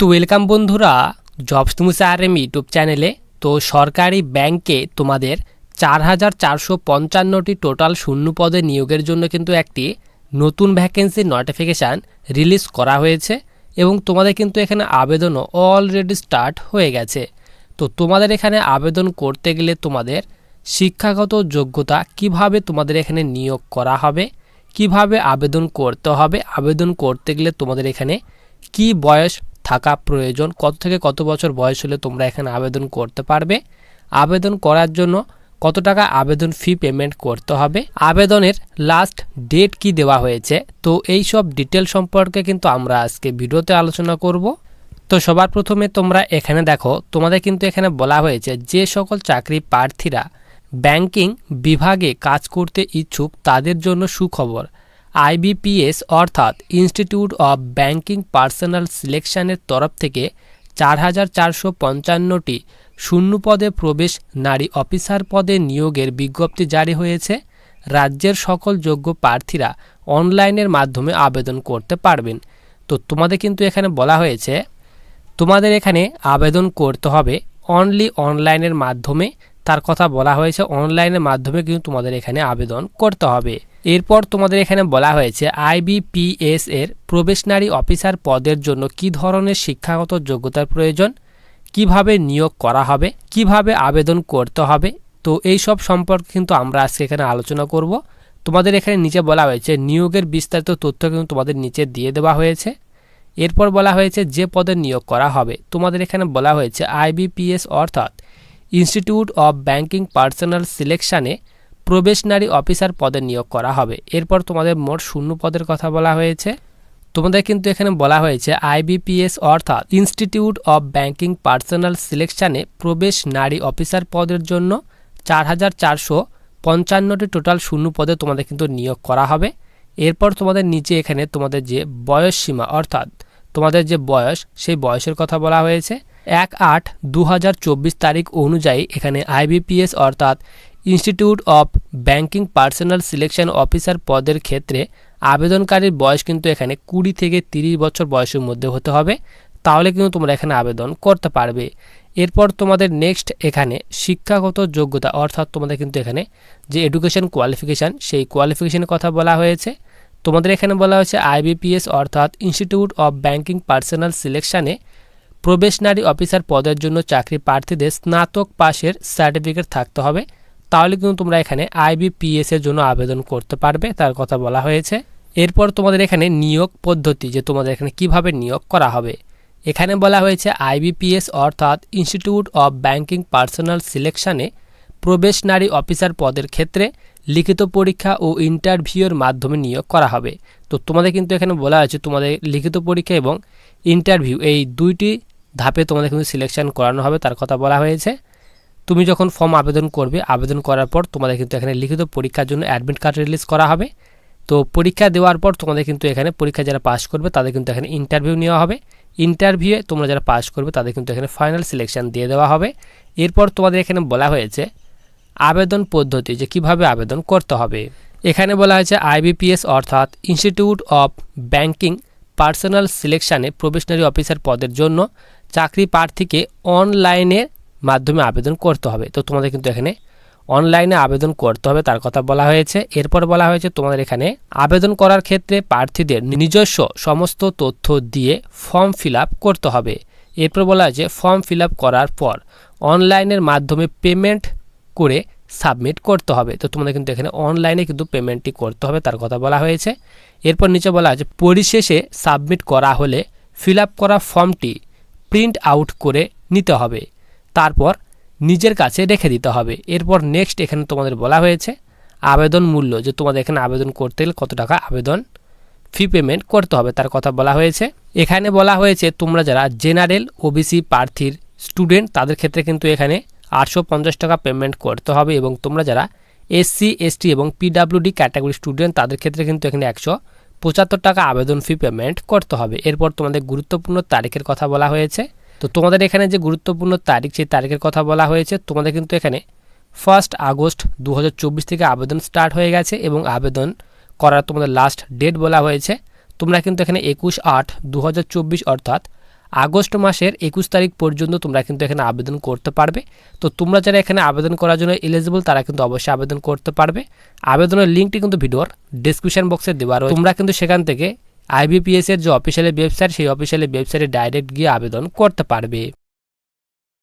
তো ওয়েলকাম বন্ধুরা জবস তুমুসা আর এম ইউটিউব চ্যানেলে। তো সরকারি ব্যাংকে তোমাদের চার হাজার চারশো পঞ্চান্নটি টোটাল শূন্য পদে নিয়োগের জন্য কিন্তু একটি নতুন ভ্যাকেন্সির নোটিফিকেশান রিলিজ করা হয়েছে এবং তোমাদের কিন্তু এখানে আবেদনও অলরেডি স্টার্ট হয়ে গেছে। তো তোমাদের এখানে আবেদন করতে গেলে তোমাদের শিক্ষাগত যোগ্যতা কীভাবে তোমাদের এখানে নিয়োগ করা হবে, কীভাবে আবেদন করতে হবে, আবেদন করতে গেলে তোমাদের এখানে কি বয়স থাকা প্রয়োজন। কত থেকে কত বছর বয়স হলে তোমরা এখানে আবেদন করতে পারবে? আবেদন করার জন্য কত টাকা আবেদন ফি পেমেন্ট করতে হবে? আবেদনের লাস্ট ডেট কি দেওয়া হয়েছে? তো এই সব ডিটেল সম্পর্কে কিন্তু আমরা আজকে ভিডিওতে আলোচনা করব। তো সবার প্রথমে তোমরা এখানে দেখো, তোমাদের কিন্তু এখানে বলা হয়েছে যে সকল চাকরি প্রার্থীরা ব্যাংকিং বিভাগে কাজ করতে ইচ্ছুক, তাদের জন্য সুখবর। আইবিপিএস অর্থাৎ ইনস্টিটিউট অব ব্যাংকিং পার্সোনাল সিলেকশনের তরফ থেকে চার হাজার চারশো পঞ্চান্নটি শূন্য পদে প্রবেশ নারী অফিসার পদে নিয়োগের বিজ্ঞপ্তি জারি হয়েছে। রাজ্যের সকল যোগ্য প্রার্থীরা অনলাইনের মাধ্যমে আবেদন করতে পারবেন। তো তোমাদের কিন্তু এখানে বলা হয়েছে, তোমাদের এখানে আবেদন করতে হবে অনলি অনলাইনের মাধ্যমে। তার কথা বলা হয়েছে অনলাইনের মাধ্যমে কিন্তু তোমাদের এখানে আবেদন করতে হবে। এরপর তোমাদের এখানে বলা হয়েছে আইবিপিএস এর প্রবেশনারী অফিসার পদের জন্য কি ধরনের শিক্ষাগত যোগ্যতার প্রয়োজন, কীভাবে নিয়োগ করা হবে, কীভাবে আবেদন করতে হবে, তো এই সব সম্পর্কে কিন্তু আমরা আজকে এখানে আলোচনা করব। তোমাদের এখানে নিচে বলা হয়েছে, নিয়োগের বিস্তারিত তথ্য কিন্তু তোমাদের নিচে দিয়ে দেওয়া হয়েছে। এরপর বলা হয়েছে, যে পদে নিয়োগ করা হবে, তোমাদের এখানে বলা হয়েছে আইবিপিএস অর্থাৎ ইনস্টিটিউট অব ব্যাংকিং পার্সোনাল সিলেকশানে প্রবেশনারী অফিসার পদে নিয়োগ করা হবে। এরপর তোমাদের মোট শূন্য পদের কথা বলা হয়েছে। তোমাদের কিন্তু এখানে বলা হয়েছে আইবিপিএস অর্থাৎ ইনস্টিটিউট অব ব্যাংকিং পার্সোনাল সিলেকশানে প্রবেশ নারী অফিসার পদের জন্য চার হাজার চারশো পঞ্চান্নটি টোটাল শূন্য পদে তোমাদের কিন্তু নিয়োগ করা হবে। এরপর তোমাদের নিচে এখানে তোমাদের যে বয়স সীমা অর্থাৎ তোমাদের যে বয়স, সেই বয়সের কথা বলা হয়েছে। এক আট দু তারিখ অনুযায়ী এখানে আইবিপিএস অর্থাৎ institute of banking personnel selection officer পদের ক্ষেত্রে আবেদনকারীর বয়স কিন্তু এখানে কুড়ি থেকে তিরিশ বছর বয়সের মধ্যে হতে হবে। তাহলে কিন্তু তোমরা এখানে আবেদন করতে পারবে। এরপর তোমাদের নেক্সট এখানে শিক্ষাগত যোগ্যতা, অর্থাৎ তোমাদের কিন্তু এখানে যে এডুকেশন কোয়ালিফিকেশান সেই কোয়ালিফিকেশানের কথা বলা হয়েছে। তোমাদের এখানে বলা হয়েছে আইবিপিএস অর্থাৎ ইনস্টিটিউট অফ ব্যাংকিং পার্সোনাল সিলেকশানে প্রবেশনারী অফিসার পদের জন্য চাকরি প্রার্থীদের স্নাতক পাশের সার্টিফিকেট থাকতে হবে। তাহলে কিন্তু তোমরা এখানে আইবিপিএস এর জন্য আবেদন করতে পারবে, তার কথা বলা হয়েছে। এরপর তোমাদের এখানে নিয়োগ পদ্ধতি, যে তোমাদের এখানে কীভাবে নিয়োগ করা হবে। এখানে বলা হয়েছে আইবিপিএস অর্থাৎ ইনস্টিটিউট অব ব্যাংকিং পার্সোনাল সিলেকশনে প্রবেশনারী অফিসার পদের ক্ষেত্রে লিখিত পরীক্ষা ও ইন্টারভিউয়ের মাধ্যমে নিয়োগ করা হবে। তো তোমাদের কিন্তু এখানে বলা হয়েছে তোমাদের লিখিত পরীক্ষা এবং ইন্টারভিউ, এই দুইটি ধাপে তোমাদের কিন্তু সিলেকশন করানো হবে, তার কথা বলা হয়েছে। তুমি যখন ফর্ম আবেদন করবে, আবেদন করার পর তোমাদের কিন্তু এখানে লিখিত পরীক্ষার জন্য অ্যাডমিট কার্ড রিলিজ করা হবে। তো পরীক্ষা দেওয়ার পর তোমাদের কিন্তু এখানে পরীক্ষা যারা পাস করবে, তাদের কিন্তু এখানে ইন্টারভিউ নেওয়া হবে। ইন্টারভিউয়ে তোমরা যারা পাস করবে, তাদের কিন্তু এখানে ফাইনাল সিলেকশন দিয়ে দেওয়া হবে। এরপর তোমাদের এখানে বলা হয়েছে, আবেদন পদ্ধতি, যে কীভাবে আবেদন করতে হবে। এখানে বলা হয়েছে আইবিপিএস অর্থাৎ ইনস্টিটিউট অফ ব্যাংকিং পার্সোনাল সিলেকশানে প্রবেশনারি অফিসার পদের জন্য চাকরি প্রার্থীকে অনলাইনের মাধ্যমে আবেদন করতে হবে। তো তোমাদের কিন্তু এখানে অনলাইনে আবেদন করতে হবে, তার কথা বলা হয়েছে। এরপর বলা হয়েছে তোমাদের এখানে আবেদন করার ক্ষেত্রে প্রার্থীদের নিজস্ব সমস্ত তথ্য দিয়ে ফর্ম ফিল করতে হবে। এরপর বলা হয়েছে, ফর্ম ফিল করার পর অনলাইনের মাধ্যমে পেমেন্ট করে সাবমিট করতে হবে। তো তোমাদের কিন্তু এখানে অনলাইনে কিন্তু পেমেন্টটি করতে হবে, তার কথা বলা হয়েছে। এরপর নিচে বলা আছে, পরিশেষে সাবমিট করা হলে ফিল করা ফর্মটি প্রিন্ট আউট করে নিতে হবে। তারপর নিজের কাছে রেখে দিতে হবে। এরপর নেক্সট এখানে তোমাদের বলা হয়েছে, আবেদন মূল্য, যে তোমাদের এখানে আবেদন করতে গেলে কত টাকা আবেদন ফি পেমেন্ট করতে হবে, তার কথা বলা হয়েছে। এখানে বলা হয়েছে, তোমরা যারা জেনারেল ওবিসি প্রার্থীর স্টুডেন্ট তাদের ক্ষেত্রে কিন্তু এখানে আটশো পঞ্চাশ টাকা পেমেন্ট করতে হবে এবং তোমরা যারা এসসি এসটি এবং পিডাব্লিউডি ক্যাটাগরি স্টুডেন্ট তাদের ক্ষেত্রে কিন্তু এখানে একশো পঁচাত্তর টাকা আবেদন ফি পেমেন্ট করতে হবে। এরপর তোমাদের গুরুত্বপূর্ণ তারিখের কথা বলা হয়েছে। তো তোমাদের এখানে যে গুরুত্বপূর্ণ তারিখ, সেই তারিখের কথা বলা হয়েছে। তোমাদের কিন্তু এখানে ফার্স্ট আগস্ট দু হাজার চব্বিশ থেকে আবেদন স্টার্ট হয়ে গেছে এবং আবেদন করার তোমাদের লাস্ট ডেট বলা হয়েছে। তোমরা কিন্তু এখানে একুশ আট দু অর্থাৎ আগস্ট মাসের একুশ তারিখ পর্যন্ত তোমরা কিন্তু এখানে আবেদন করতে পারবে। তো তোমরা যারা এখানে আবেদন করার জন্য এলিজিবল তারা কিন্তু অবশ্যই আবেদন করতে পারবে। আবেদনের লিঙ্কটি কিন্তু ভিডিওর ডিসক্রিপশন বক্সে দেওয়া রয়েছে। তোমরা কিন্তু সেখান থেকে আইবিপিএস এর যে অফিসিয়ালি ওয়েবসাইট সেই অফিসিয়ালি ওয়েবসাইটে ডাইরেক্ট গিয়ে আবেদন করতে পারবে।